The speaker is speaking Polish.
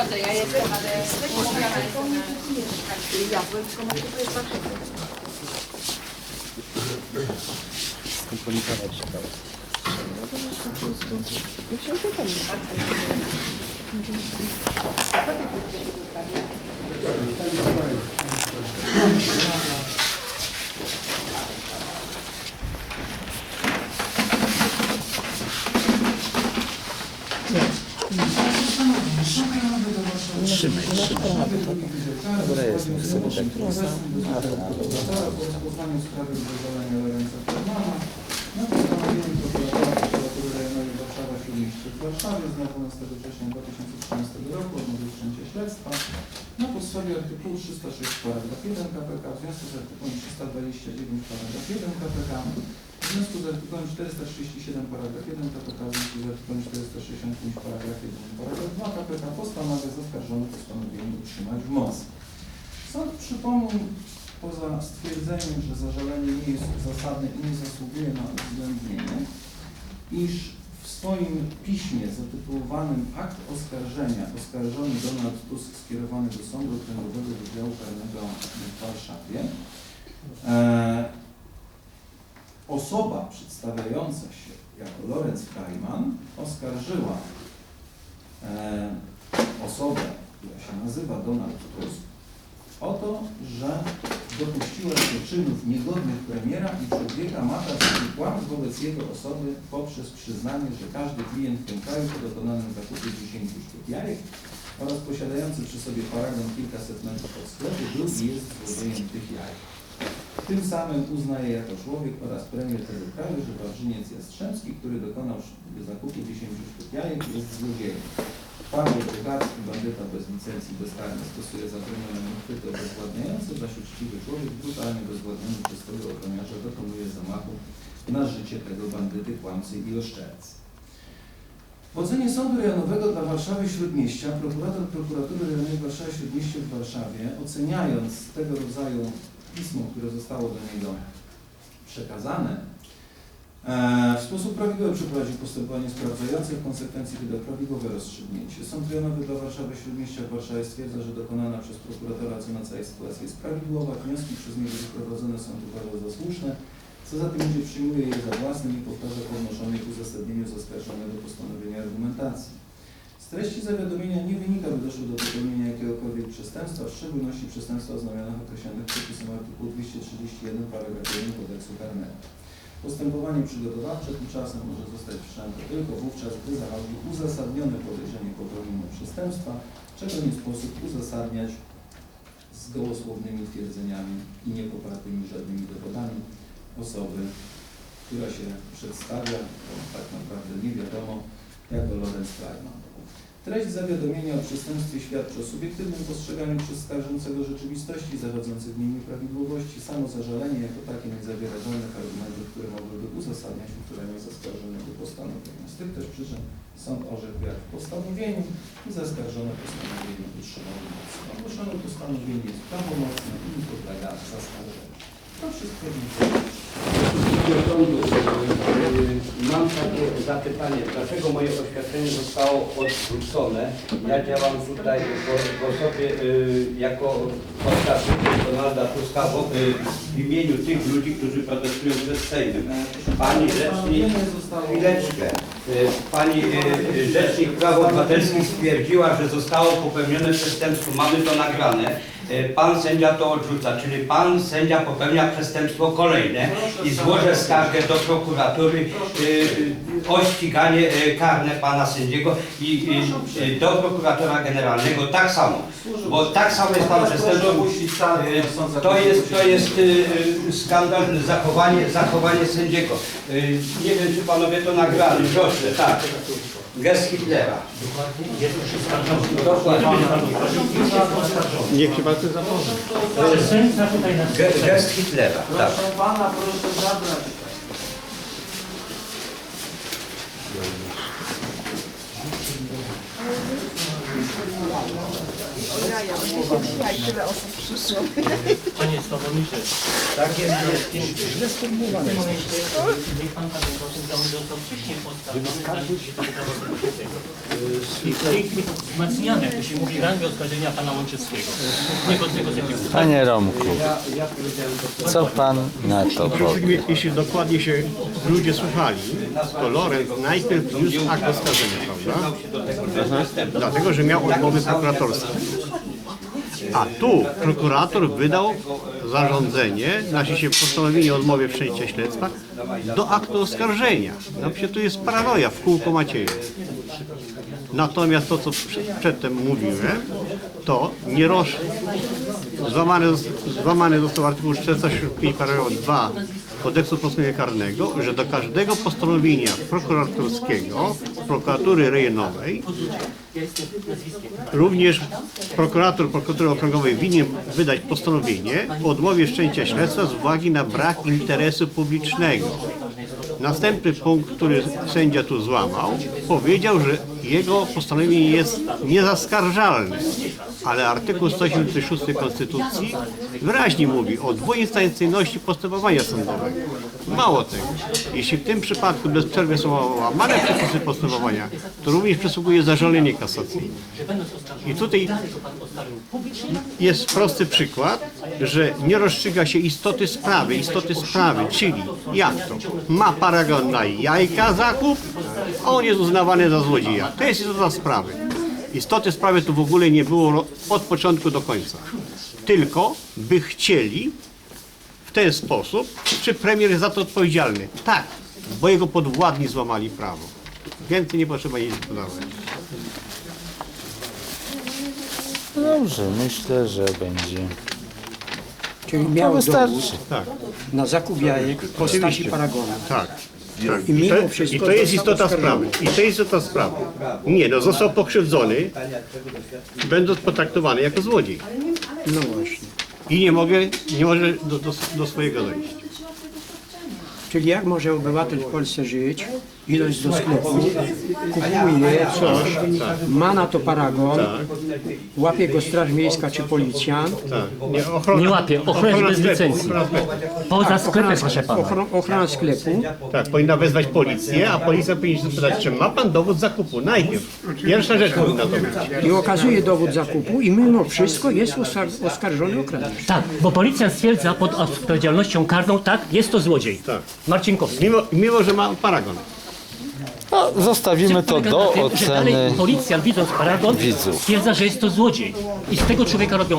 prowadzę, ja jestem, ale Skomponikować się dało. Trzymaj, trzymaj. Dobra jest, niech sobie tak Warszawa Śródmieście w Warszawie. Z dnia 12 września 2013 roku odmowy wszczęcia śledztwa. Na podstawie artykułu 306 paragraf 1 KPK w związku z artykułem 329 paragraf 1 KPK w związku z artykułem 437 paragraf 1 KPK w związku z artykułem 465 paragraf 1 paragraf 2 KPK postanawia zaskarżony postanowienie utrzymać w mocy. Sąd przypomniał poza stwierdzeniem, że zażalenie nie jest zasadne i nie zasługuje na uwzględnienie, iż w swoim piśmie zatytułowanym Akt oskarżenia oskarżony Donald Tusk skierowany do Sądu Okręgowego Wydziału Karnego w Warszawie e, osoba przedstawiająca się jako Lorenz Freiman oskarżyła e, osobę, która się nazywa Donald Tusk o to, że dopuściła się czynów niegodnych premiera i człowieka mata swój kłam wobec jego osoby poprzez przyznanie, że każdy klient w tym kraju po dokonanym zakupie 10 sztuk jajek oraz posiadający przy sobie paragon kilkaset metrów od sklepu był i jest złodziejem tych jajek. Tym samym uznaje jako człowiek oraz premier tego kraju, że Wawrzyniec Jastrzębski, który dokonał zakupu 10 sztuk jajek, jest złodziejem. Paweł Bogacki, bandyta bez licencji, bezkarnie stosuje zabronione uchwyty obezwładniające, zaś uczciwy człowiek brutalnie bezwładniony przez tego ochroniarza dokonuje zamachu na życie tego bandyty, kłamcy i oszczercy. W ocenie Sądu Rejonowego dla Warszawy Śródmieścia prokurator prokuratury rejonowej Warszawy Śródmieście w Warszawie, oceniając tego rodzaju pismo, które zostało do niego przekazane, E, W sposób prawidłowy przeprowadził postępowanie sprawdzające, w konsekwencji wydał prawidłowe rozstrzygnięcie. Sąd Rejonowy dla Warszawy Śródmieścia w Warszawie stwierdza, że dokonana przez prokuratora ocena całej sytuacji jest prawidłowa, wnioski przez niego wyprowadzone są uważał za słuszne, co za tym idzie przyjmuje je za własne i powtarza podnoszonej w uzasadnieniu zaskarżonego postanowienia argumentacji. Z treści zawiadomienia nie wynika, by doszło do popełnienia jakiegokolwiek przestępstwa, w szczególności przestępstwa oznamionych określonych przepisem artykułu 231 paragraf 1 kodeksu karnego. Postępowanie przygotowawcze tymczasem może zostać wszczęte tylko wówczas, gdy zachodzi uzasadnione podejrzenie popełnienia przestępstwa, czego nie sposób uzasadniać z gołosłownymi twierdzeniami i niepopartymi żadnymi dowodami osoby, która się przedstawia, bo tak naprawdę nie wiadomo, jako Lorenz Freiman. Treść zawiadomienia o przestępstwie świadczy o subiektywnym postrzeganiu przez skarżącego rzeczywistości zachodzących w niej nieprawidłowości. Samo zażalenie jako takie nie zawiera żadnych argumentów, które mogłyby uzasadniać uchylenie zaskarżonego postanowienia. Z tych też przyczyn sąd orzekł jak w postanowieniu i zaskarżone postanowienie utrzymał w mocy. Ogłoszone postanowienie jest prawomocne i nie podlega zaskarżeniu. To wszystko dziękuję. Do sądu. Mam takie zapytanie, dlaczego moje oświadczenie zostało odwrócone? Ja działam tutaj w, osobie yy, jako oskarżyciel Donalda Tuska w, yy, w imieniu tych ludzi, którzy protestują przed Sejmem. Pani rzecznik, chwileczkę. Yy, Pani rzecznik praw obywatelskich stwierdziła, że zostało popełnione przestępstwo. Mamy to nagrane. Yy, Pan sędzia to odrzuca, czyli pan sędzia popełnia przestępstwo kolejne i złożę skargę do prokuratury y, y, o ściganie karne pana sędziego i do prokuratora generalnego tak samo, bo tak samo jest pan przestępstwo. Y, To jest, to jest skandalne zachowanie, zachowanie sędziego. Nie wiem czy panowie to nagrali, proszę, tak. Gest Hitlera. Dokładnie. Niech się pan. Ge- Gest Hitlera, tak. Proszę pana, proszę zabrać. Panie Sławomirze, Tak jest, jest. źle sformułowane. W tym momencie pan został wcześniej postawiony, to jak to się mówi, rangę oskarżenia pana Łączewskiego. Panie Romku, co pan na to powie? Jeśli dokładnie się ludzie słuchali, to Lorenz najpierw wniósł akt oskarżenia, prawda? Dlatego, że miał odmowy prokuratorskie. A tu prokurator wydał zarządzenie, znaczy się postanowienie o odmowie wszczęcia śledztwa do aktu oskarżenia. No przecież tu jest paranoja w kółko Macieja. Natomiast to, co prze- przedtem mówiłem, to nie roz... złamany, złamany został artykuł 465 paragraf 2 kodeksu postępowania karnego, że do każdego postanowienia prokuratorskiego prokuratury rejonowej również prokurator prokuratury okręgowej winien wydać postanowienie o odmowie wszczęcia śledztwa z uwagi na brak interesu publicznego. Następny punkt, który sędzia tu złamał, powiedział, że jego postanowienie jest niezaskarżalne, ale artykuł 176 Konstytucji wyraźnie mówi o dwuinstancyjności postępowania sądowego. Mało tego, jeśli w tym przypadku bez przerwy są łamane przepisy postępowania, to również przysługuje zażalenie kasacyjne. I tutaj jest prosty przykład, że nie rozstrzyga się istoty sprawy, istoty sprawy, czyli jak to? Ma paragon na jajka zakup, a on jest uznawany za złodzieja. To jest istota sprawy. Istoty sprawy tu w ogóle nie było od początku do końca. Tylko by chcieli w ten sposób, czy premier jest za to odpowiedzialny? Tak, bo jego podwładni złamali prawo. Więcej nie potrzeba nic dodawać. Dobrze, myślę, że będzie. Czyli miał dowód wystarczy. Tak, na zakup jajek w postaci Oczywiście. paragona. tak. Tak. I mimo to, wszystko I to jest został istota oskarżony. sprawy. I to jest istota sprawy. Nie, no został pokrzywdzony, będąc potraktowany jako złodziej. No właśnie. I nie mogę, nie może do, do, do swojego dojść. Czyli jak może obywatel w Polsce żyć, ilość do sklepu, kupuje coś, ma na to paragon, łapie go straż miejska czy policjant, Tak. Nie, ochrona, Nie łapie, ochrona bez sklepu, licencji. ochrona sklepu. Poza sklepem, proszę pana. ochro, ochrona sklepu, Tak, powinna wezwać policję, a policja powinna się zapytać, czy ma pan dowód zakupu najpierw. Pierwsza rzecz powinna to być. i okazuje dowód zakupu i mimo wszystko jest oskarżony o kradzież. Tak, bo policja stwierdza pod odpowiedzialnością karną, tak, jest to złodziej. Tak. Marcinkowski. Mimo, mimo że ma paragon. No, zostawimy to Polega do tym, że dalej oceny policjant widząc paragon widzów. stwierdza, że jest to złodziej. I z tego człowieka robią